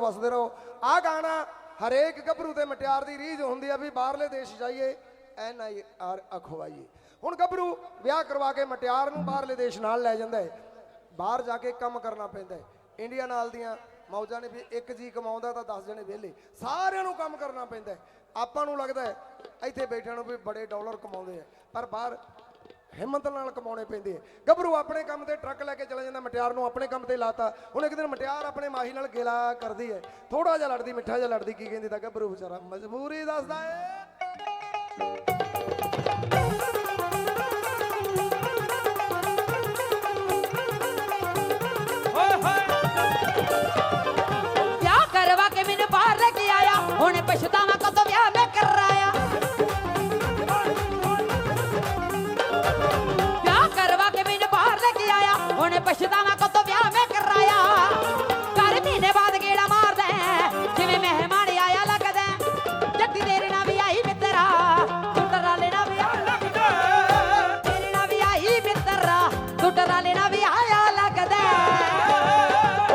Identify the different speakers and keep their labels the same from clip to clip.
Speaker 1: ਰਹੋ ਵਸਦੇ ਰਹੋ। ਆ ਗਾਣਾ ਹਰੇਕ ਗੱਭਰੂ ਤੇ ਮਟਿਆਰ ਦੀ ਰੀਝ ਹੁੰਦੀ ਆ ਵੀ ਬਾਹਰਲੇ ਦੇਸ਼ ਜਾਈਏ, ਐਨ ਆਈ ਆਰ ਅਖਵਾਈਏ। ਹੁਣ ਗੱਭਰੂ ਵਿਆਹ ਕਰਵਾ ਕੇ ਮਟਿਆਰ ਨੂੰ ਬਾਹਰਲੇ ਦੇਸ਼ ਨਾਲ ਲੈ ਜਾਂਦਾ ਹੈ। ਬਾਹਰ ਜਾ ਕੇ ਕੰਮ ਕਰਨਾ ਪੈਂਦਾ ਹੈ। ਇੰਡੀਆ ਨਾਲ ਦੀਆਂ ਮੌਜਾਂ ਨੇ ਵੀ ਇੱਕ ਜੀ ਕਮਾਉਂਦਾ ਤਾਂ 10 ਜਣੇ ਵਿਹਲੇ। ਸਾਰਿਆਂ ਨੂੰ ਕੰਮ ਕਰਨਾ ਪੈਂਦਾ ਹੈ। ਆਪਾਂ ਨੂੰ ਲੱਗਦਾ ਹੈ, ਇੱਥੇ ਬੈਠਿਆਂ ਨੂੰ ਵੀ ਬੜੇ ਡਾਲਰ ਕਮਾਉਂਦੇ ਆ। ਪਰ ਬਾਹਰ ਹਿੰਮਤ ਨਾਲ ਕਮਾਉਣੇ ਪੈਂਦੇ ਆ। ਗੱਭਰੂ ਆਪਣੇ ਕੰਮ ਤੇ ਟਰੱਕ ਲੈ ਕੇ ਚਲਾ ਜਾਂਦਾ ਮਟਿਆਰ ਨੂੰ ਆਪਣੇ ਕੰਮ ਤੇ ਲਾਤਾ। ਹੁਣ ਇੱਕ ਦਿਨ ਮਟਿਆਰ ਆਪਣੇ ਮਾਹੀ ਨਾਲ ਗਿਲਾ ਕਰਦੀ ਹੈ। ਥੋੜਾ ਜਿਹਾ ਲੜਦੀ ਮਿੱਠਾ ਜਿਹਾ ਲੜਦੀ ਕੀ ਕਹਿੰਦੀ ਤਾਂ ਗੱਭਰੂ ਵਿਚਾਰਾ ਮਜਬੂਰੀ ਦੱਸਦਾ ਏ।
Speaker 2: ਵਿਆਹ ਕਰਵਾ ਕੇ ਮੈਨੂੰ ਬਾਹਰ ਲੈ ਕੇ ਆਇਆ? ਹੁਣ ਪਛਤਾਵਾ ਹੁਣ ਪਛਤਾਵਾ ਕਦੋਂ ਵਿਆਹ ਮੈਂ ਕਰਾਇਆ? ਘਰ ਮਹੀਨੇ ਬਾਅਦ ਗੇੜਾ ਮਾਰਦਾ ਜਿਵੇਂ ਮਹਿਮਾਨ ਆਇਆ ਲੱਗਦਾ ਜੱਟੀ ਤੇਰੇ ਨਾਲ ਵੀ ਆਈ ਮਿੱਤਰਾ ਤੂੰ ਟਰਾਲੇ ਵੀ ਆਇਆ ਲੱਗਦਾ ਤੇਰੇ ਨਾਲ ਵੀ ਆਈ ਮਿੱਤਰਾ ਤੂੰ ਟਰਾਲੇ ਵੀ ਆਇਆ ਲੱਗਦਾ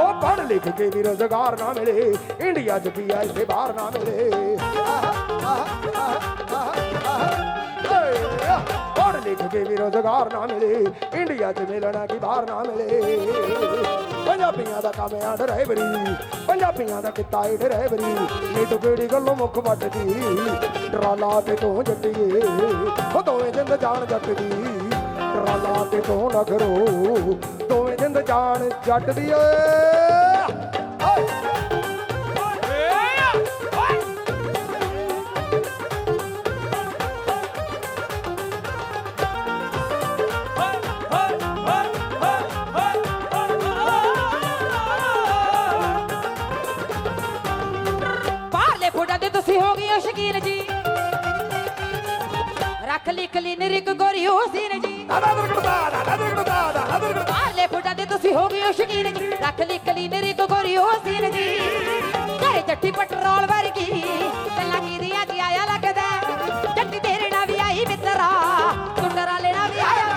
Speaker 1: ਉਹ ਪੜ੍ਹ ਲਿਖ ਕੇ ਵੀ ਰੋਜ਼ਗਾਰ ਨਾ ਮਿਲੇ। ਇੰਡੀਆ 'ਚ ਵੀ ਇੱਥੇ ਬਾਹਰ ਨਾ ਮਿਲੇ। ਪੜ੍ਹ ਲਿਖ ਕੇ ਵੀ ਰੋਜ਼ਗਾਰ ਨਾ ਮਿਲੇ। ਇੰਡੀਆ 'ਚ ਮਿਲਣਾ ਕੀ ਬਾਹਰ ਨਾ ਮਿਲੇ। ਪੰਜਾਬੀਆਂ ਦਾ ਕੰਮ ਆ ਡਰਾਈਵਰੀ ਪੰਜਾਬੀਆਂ ਦਾ ਕਿੱਤਾ ਏ ਡਰਾਈਵਰੀ ਨੀ ਤੂੰ ਗੱਲੋਂ ਮੁੱਖ ਵੱਟਦੀ? ਡਰਾਲਾ ਤੇ ਤੂੰ ਜੱਟੀਏ। ਉਹ ਦੋਵੇਂ ਜਿੰਦ ਜਾਣ ਜੱਟ ਦੀ ਡਰਾਲਾ ਤੇ ਤੂੰ ਨਖਰੋ। ਦੋਵੇਂ ਜਿੰਦ ਜਾਣ ਜੱਟ ਦੀ ਏ।
Speaker 2: ਲਈ ਨਿਰਕ ਗੋਰੀ ਹੁਸੈਨ ਜੀ
Speaker 1: ਦਾਦਾ ਦਰਗੜਦਾ ਦਾਦਾ ਦਰਗੜਦਾ ਦਾਦਾ ਦਰਗੜਦਾ
Speaker 2: ਬਾਹਰਲੇ ਫੋਟਾਂ ਤੇ ਤੁਸੀਂ ਹੋ ਗਏ ਹੋ ਸ਼ਕੀਨ ਜੀ। ਲਈ ਨਿਰਕ ਗੋਰੀ ਹੁਸੈਨ ਜੀ ਘਰੇ ਜੱਟੀ ਪੈਟਰੋਲ ਵਰਗੀ ਗੱਲਾਂ ਕੀਦੀਆਂ ਜੀ ਆਇਆ ਲੱਗਦਾ। ਜੱਟੀ ਤੇਰੇ ਨਾਲ ਵੀ ਆਈ ਮਿੱਤਰਾ ਟੁੱਟਰਾ ਲੈਣਾ ਵੀ ਆਇਆ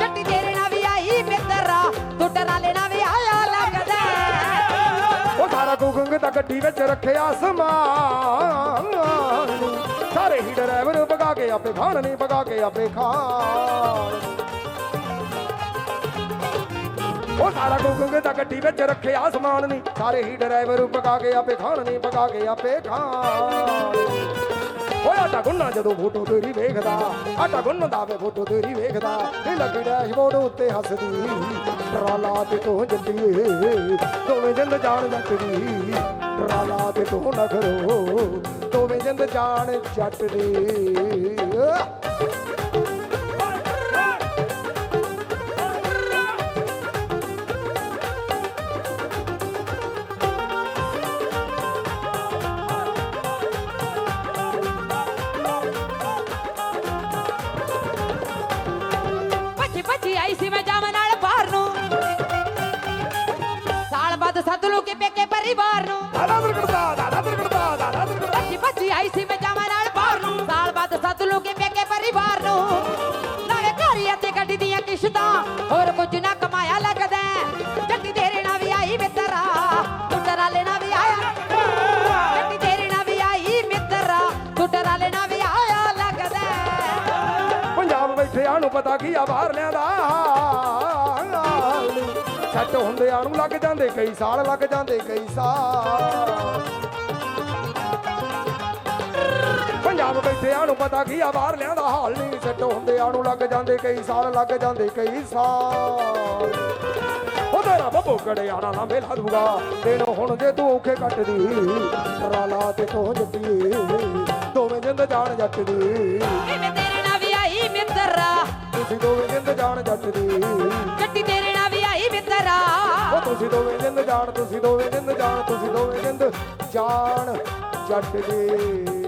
Speaker 2: ਜੱਟੀ ਤੇਰੇ ਨਾਲ ਵੀ ਆਈ ਮਿੱਤਰਾ ਟੁੱਟਰਾ ਲੈਣਾ ਵੀ ਆਇਆ ਲੱਗਦਾ।
Speaker 1: ਉਹ ਸਾਰਾ ਕੁਗੰਗ ਤਾਂ ਗੱਡੀ ਵਿੱਚ ਰੱਖਿਆ ਸਮਾਨ। ਆਪੇ ਖਾਣ ਨਹੀਂ ਭਗਾ ਕੇ ਆਪੇ ਖਾਣ ਉਹ ਸਾਰਾ ਕੁਗੰਗ ਤਾਂ ਗੱਡੀ ਵਿੱਚ ਰੱਖਿਆ, ਸਮਾਨ ਨਹੀਂ। ਸਾਰੇ ਹੀ ਡਰਾਈਵਰ ਪਕਾ ਕੇ ਆਪੇ ਖਾਣ ਨਹੀਂ ਪਕਾ ਕੇ ਆਪੇ ਖਾਣ। ਓਏ ਆਟਾ ਗੁੰਨਾ ਜਦੋਂ ਫੋਟੋ ਤੇਰੀ ਵੇਖਦਾ, ਆਟਾ ਗੁੰਨਦਾ ਵੇ ਫੋਟੋ ਤੇਰੀ ਵੇਖਦਾ, ਇਹ ਲੱਗੀ ਡੈਸ਼ਬੋਰਡ ਉੱਤੇ ਹੱਸਦੀ। ਟਰਾਲਾ ਤੇ ਤੂੰ ਜੱਟੀਏ ਦੋਵੇਂ ਜਿੰਦ ਜਾਣ ਜੱਟਦੀ। ਟਰਾਲਾ ਤੇ ਤੂੰ ਨਖਰੋ, ਦੋਵੇਂ ਜਿੰਦ ਜਾਣ ਜੱਟ ਪੰਜਾਬ ਨੂੰ ਪਤਾ ਕੀ ਆ, ਬਾਹਰ ਲਿਆਂਦਾ। ਸੱਟ ਹੁੰਦਿਆਂ ਨੂੰ ਲੱਗ ਜਾਂਦੇ, ਕਈ ਸਾਲ ਲੱਗ ਜਾਂਦੇ, ਕਈ ਸਾਲ। ਪੰਜਾਬ ਬੈਠਿਆਂ ਨੂੰ ਪਤਾ ਕੀ ਆ, ਬਾਹਰ ਲਿਆਂਦਾ, ਹਾਲ ਨਹੀਂ। ਸੱਟ ਹੁੰਦਿਆਂ ਨੂੰ ਲੱਗ ਜਾਂਦੇ, ਕਈ ਸਾਲ ਲੱਗ ਜਾਂਦੇ, ਕਈ ਸਾਲ। ਉਹ ਤੇਰਾ ਬੱਬੂ ਕੜਿਆਣਾ ਨਾ ਮੇਲਾ ਦੂਗਾ। ਤੈਨੂੰ ਹੁਣ ਜੇ ਤੂੰ ਔਖੇ ਕੱਟਦੀ ਰਾਲਾ ਤੇ ਤੂੰ ਜੱਟੀ। ਦੋਵੇਂ ਜਿੰਦ ਜਾਣ ਜੱਟ
Speaker 2: ਮਿੱਤਰਾ
Speaker 1: ਤੁਸੀਂ ਦੋਵੇਂ ਜਿੰਦ ਜਾਣ ਜੱਟ ਦੀ
Speaker 2: ਜੱਟੀ ਤੇਰੇ ਨਾਲ ਵੀ ਆਈ ਮਿੱਤਰਾ
Speaker 1: ਉਹ ਤੁਸੀਂ ਦੋਵੇਂ ਜਿੰਦ ਜਾਣ ਤੁਸੀਂ ਦੋਵੇਂ ਜਿੰਦ ਜਾਣ ਤੁਸੀਂ ਦੋਵੇਂ ਜਿੰਦ ਜਾਣ ਜੱਟ ਦੀ